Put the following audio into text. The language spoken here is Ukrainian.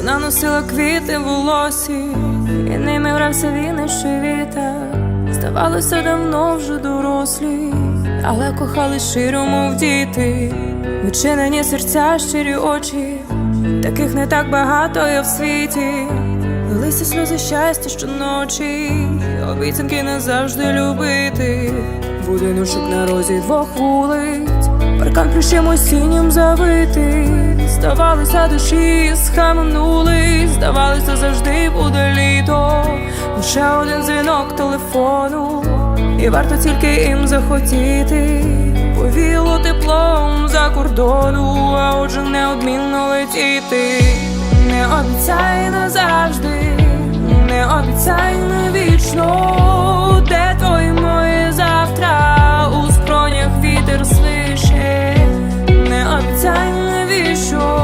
Вона носила квіти в волосі, і ними грався він і ще вітер. Здавалося, давно вже дорослі, але кохали щиро, мов діти, відчинені серця, щирі очі, таких не так багато є в світі. Лилися сльози щастя щоночі, обіцянки назавжди любити. Будиночок на розі двох вулиць, паркан плющем осіннім завитий. Здавалося, душі схаменули, здавалося, завжди буде літо. Лише один дзвінок телефону, і варто тільки їм захотіти. Повіло теплом за кордону, а отже неодмінно летіти. Не обіцяй назавжди,